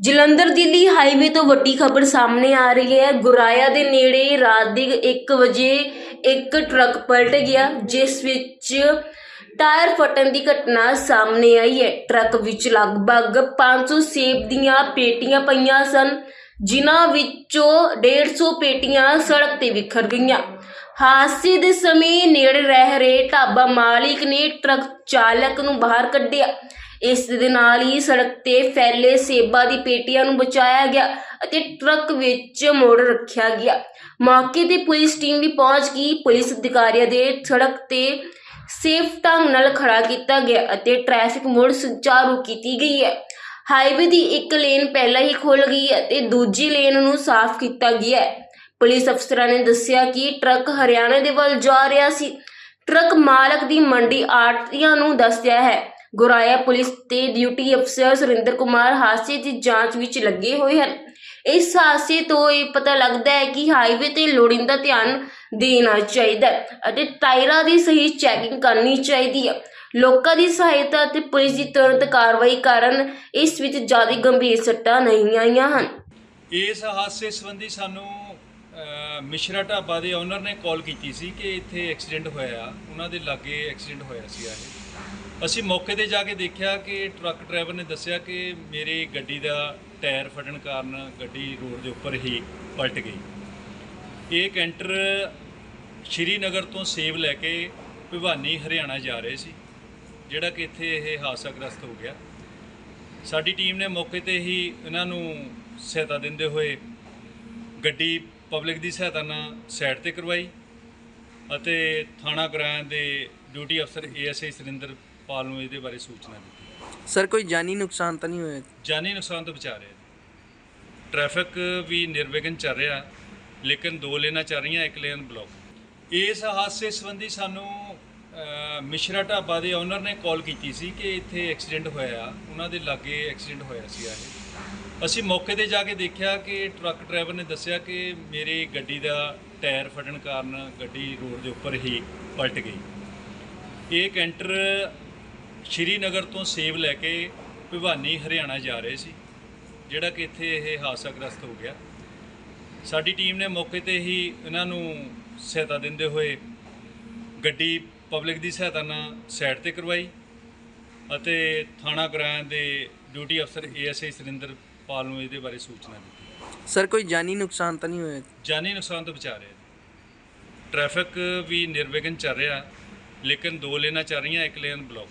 Jalandhar Delhi highway ਤੋਂ ਵੱਡੀ ਖਬਰ ਸਾਹਮਣੇ ਆ ਰਹੀ ਹੈ। ਗੁਰਾਇਆ ਦੇ ਨੇੜੇ ਰਾਤ ਦੇ 1 ਵਜੇ ਇੱਕ ਟਰੱਕ ਪਲਟ ਗਿਆ, ਜਿਸ ਵਿੱਚ ਟਾਇਰ ਫਟਣ ਦੀ ਘਟਨਾ ਸਾਹਮਣੇ ਆਈ ਹੈ। ਟਰੱਕ ਵਿੱਚ ਲਗਭਗ 500 ਸੇਬ ਦੀਆਂ ਪੇਟੀਆਂ ਪਈਆਂ ਸਨ, ਜਿਨ੍ਹਾਂ ਵਿੱਚੋਂ 150 ਪੇਟੀਆਂ ਸੜਕ ਤੇ ਵਿਖਰ ਗਈਆਂ। ਹਾਦਸੇ ਦੇ ਸਮੇਂ ਨੇੜੇ ਰਹਿ ਰਹੇ ਢਾਬਾ ਮਾਲਿਕ ਨੇ ਟਰੱਕ ਚਾਲਕ ਨੂੰ ਬਾਹਰ ਕੱਢਿਆ। ਇਸ ਦੇ ਨਾਲ ਹੀ ਸੜਕ ਤੇ ਫੈਲੇ ਸੇਬਾਂ ਦੀ ਪੇਟੀਆਂ ਨੂੰ ਬਚਾਇਆ ਗਿਆ ਅਤੇ ਟਰੱਕ ਵਿੱਚ ਮੋੜ ਰੱਖਿਆ ਗਿਆ। ਮੌਕੇ ਤੇ ਪੁਲਿਸ ਟੀਮ ਵੀ ਪਹੁੰਚ ਗਈ। ਪੁਲਿਸ ਅਧਿਕਾਰੀਆਂ ਦੇ ਸੜਕ ਤੇ ਸੇਫ ਢੰਗ ਨਾਲ ਖੜਾ ਕੀਤਾ ਗਿਆ ਅਤੇ ਟ੍ਰੈਫਿਕ ਮੋੜ ਸੁਚਾਰੂ ਕੀਤੀ ਗਈ ਹੈ। ਹਾਈਵੇ ਦੀ ਇੱਕ ਲੇਨ ਪਹਿਲਾਂ ਹੀ ਖੁੱਲ ਗਈ ਹੈ ਤੇ ਦੂਜੀ ਲੇਨ ਨੂੰ ਸਾਫ਼ ਕੀਤਾ ਗਿਆ ਹੈ। ਪੁਲਿਸ ਅਫਸਰਾਂ ਨੇ ਦੱਸਿਆ ਕਿ ਟਰੱਕ ਹਰਿਆਣਾ ਦੇ ਵੱਲ ਜਾ ਰਿਹਾ ਸੀ। ਟਰੱਕ ਮਾਲਕ ਦੀ ਮੰਡੀ ਆੜਤੀਆਂ ਨੂੰ ਦੱਸਿਆ ਹੈ ਗੁਰਾਇਆ ਪੁਲਿਸ ਤੇ ਡਿਊਟੀ ਅਫਸਰ ਸੁਰਿੰਦਰ ਕੁਮਾਰ ਹਾਦਸੇ ਦੀ ਜਾਂਚ ਵਿੱਚ ਲੱਗੇ ਹੋਏ ਹਨ। ਇਸ ਹਾਦਸੇ ਤੋਂ ਇਹ ਪਤਾ ਲੱਗਦਾ ਹੈ ਕਿ ਹਾਈਵੇ ਤੇ ਲੋੜੀਂਦਾ ਧਿਆਨ ਦੇਣਾ ਚਾਹੀਦਾ ਹੈ ਅਤੇ ਟਾਇਰਾਂ ਦੀ ਸਹੀ ਚੈਕਿੰਗ ਕਰਨੀ ਚਾਹੀਦੀ ਹੈ। ਲੋਕਾਂ ਦੀ ਸਹਾਇਤਾ ਅਤੇ ਪੁਲਿਸ ਦੀ ਤੁਰੰਤ ਕਾਰਵਾਈ ਕਾਰਨ ਇਸ ਵਿੱਚ ਜ਼ਿਆਦਾ ਗੰਭੀਰ ਸੱਟਾਂ ਨਹੀਂ ਆਈਆਂ ਹਨ। ਇਸ ਹਾਦਸੇ ਸੰਬੰਧੀ ਸਾਨੂੰ ਮਿਸ਼ਰਾ ਢਾਬਾ ਦੇ ਓਨਰ ਨੇ ਕਾਲ ਕੀਤੀ ਸੀ ਕਿ ਇੱਥੇ ਐਕਸੀਡੈਂਟ ਹੋਇਆ। ਉਹਨਾਂ ਦੇ ਲਾਗੇ ਐਕਸੀਡੈਂਟ ਹੋਇਆ ਸੀ ਇਹ। ਅਸੀਂ ਮੌਕੇ ਤੇ ਜਾ ਕੇ ਦੇਖਿਆ ਕਿ ਟਰੱਕ ਡਰਾਈਵਰ ਨੇ ਦੱਸਿਆ ਕਿ ਮੇਰੀ ਗੱਡੀ ਦਾ ਟਾਇਰ ਫਟਣ ਕਾਰਨ ਗੱਡੀ ਰੋਡ ਦੇ ਉੱਪਰ ਹੀ ਪਲਟ ਗਈ। ਇਹ ਕੈਂਟਰ ਸ਼੍ਰੀਨਗਰ ਤੋਂ ਸੇਵ ਲੈ ਕੇ ਭਿਵਾਨੀ, ਹਰਿਆਣਾ ਜਾ ਰਹੇ ਸੀ, ਜਿਹੜਾ ਕਿ ਇੱਥੇ ਇਹ ਹਾਦਸਾਗ੍ਰਸਤ ਹੋ ਗਿਆ। ਸਾਡੀ ਟੀਮ ਨੇ ਮੌਕੇ ਤੇ ਹੀ ਇਹਨਾਂ ਨੂੰ ਸਹਾਇਤਾ ਦਿੰਦੇ ਹੋਏ ਗੱਡੀ ਪਬਲਿਕ ਦੀ ਸਹਾਇਤਾ ਨਾਲ ਸਾਈਡ ਤੇ ਕਰਵਾਈ ਅਤੇ ਥਾਣਾ ਗ੍ਰਾਂ ਦੇ ਡਿਊਟੀ ਅਫਸਰ ਏਐਸਆਈ ਸੁਰਿੰਦਰ ਪਾਲ ਨੂੰ ਇਹਦੇ ਬਾਰੇ ਸੂਚਨਾ ਦਿੱਤੀ। ਸਰ ਕੋਈ ਜਾਨੀ ਨੁਕਸਾਨ ਤਾਂ ਨਹੀਂ ਹੋਇਆ? ਜਾਨੀ ਨੁਕਸਾਨ ਤੋਂ ਬਚਾ ਰਹੇ ਟ੍ਰੈਫਿਕ ਵੀ ਨਿਰਵਿਘਨ ਚੱਲ ਰਿਹਾ ਲੇਕਿਨ ਦੋ ਲੇਨਾਂ ਚੱਲ ਰਹੀਆਂ ਇੱਕ ਲੇਨ ਬਲੌਕ। ਇਸ ਹਾਦਸੇ ਸੰਬੰਧੀ ਸਾਨੂੰ ਮਿਸ਼ਰਾ ਢਾਬਾ ਦੇ ਓਨਰ ਨੇ ਕਾਲ ਕੀਤੀ ਸੀ ਕਿ ਇੱਥੇ ਐਕਸੀਡੈਂਟ ਹੋਇਆ। ਆ ਉਹਨਾਂ ਦੇ ਲਾਗੇ ਐਕਸੀਡੈਂਟ ਹੋਇਆ ਸੀ ਇਹ ਅਸੀਂ ਮੌਕੇ ਤੇ ਜਾ ਕੇ ਦੇਖਿਆ ਕਿ ਟਰੱਕ ਡਰਾਈਵਰ ਨੇ ਦੱਸਿਆ ਕਿ ਮੇਰੀ ਗੱਡੀ ਦਾ ਟਾਇਰ ਫਟਣ ਕਾਰਨ ਗੱਡੀ ਰੋਡ ਦੇ ਉੱਪਰ ਹੀ ਪਲਟ ਗਈ। ਇਹ ਕੈਂਟਰ ਸ਼੍ਰੀਨਗਰ ਤੋਂ ਸੇਬ ਲੈ ਕੇ ਭਿਵਾਨੀ ਹਰਿਆਣਾ ਜਾ ਰਹੇ ਸੀ ਜਿਹੜਾ ਕਿ ਇੱਥੇ ਇਹ ਹਾਦਸਾਗ੍ਰਸਤ ਹੋ ਗਿਆ। ਸਾਡੀ ਟੀਮ ਨੇ ਮੌਕੇ ਤੇ ਹੀ ਇਹਨਾਂ ਨੂੰ ਸਹਾਇਤਾ ਦਿੰਦੇ ਹੋਏ ਗੱਡੀ ਪਬਲਿਕ ਦੀ ਸਹਾਇਤਾ ਨਾਲ ਸਾਈਡ ਤੇ ਕਰਵਾਈ ਅਤੇ ਥਾਣਾ ਗ੍ਰਾਂ ਦੇ ਡਿਊਟੀ ਅਫਸਰ ਏਐਸਆਈ ਸੁਰਿੰਦਰ ਪਾਲ ਨੂੰ ਇਹਦੇ ਬਾਰੇ ਸੂਚਨਾ ਦਿੱਤੀ। ਸਰ ਕੋਈ ਜਾਨੀ ਨੁਕਸਾਨ ਤਾਂ ਨਹੀਂ ਹੋਇਆ? ਜਾਨੀ ਨੁਕਸਾਨ ਤੋਂ ਬਚਾ ਰਹੇ ਟ੍ਰੈਫਿਕ ਵੀ ਨਿਰਵਿਘਨ ਚੱਲ ਰਿਹਾ ਲੇਕਿਨ ਦੋ ਲੇਨਾਂ ਚੱਲ ਰਹੀਆਂ ਇੱਕ ਲੇਨ ਬਲੌਕ।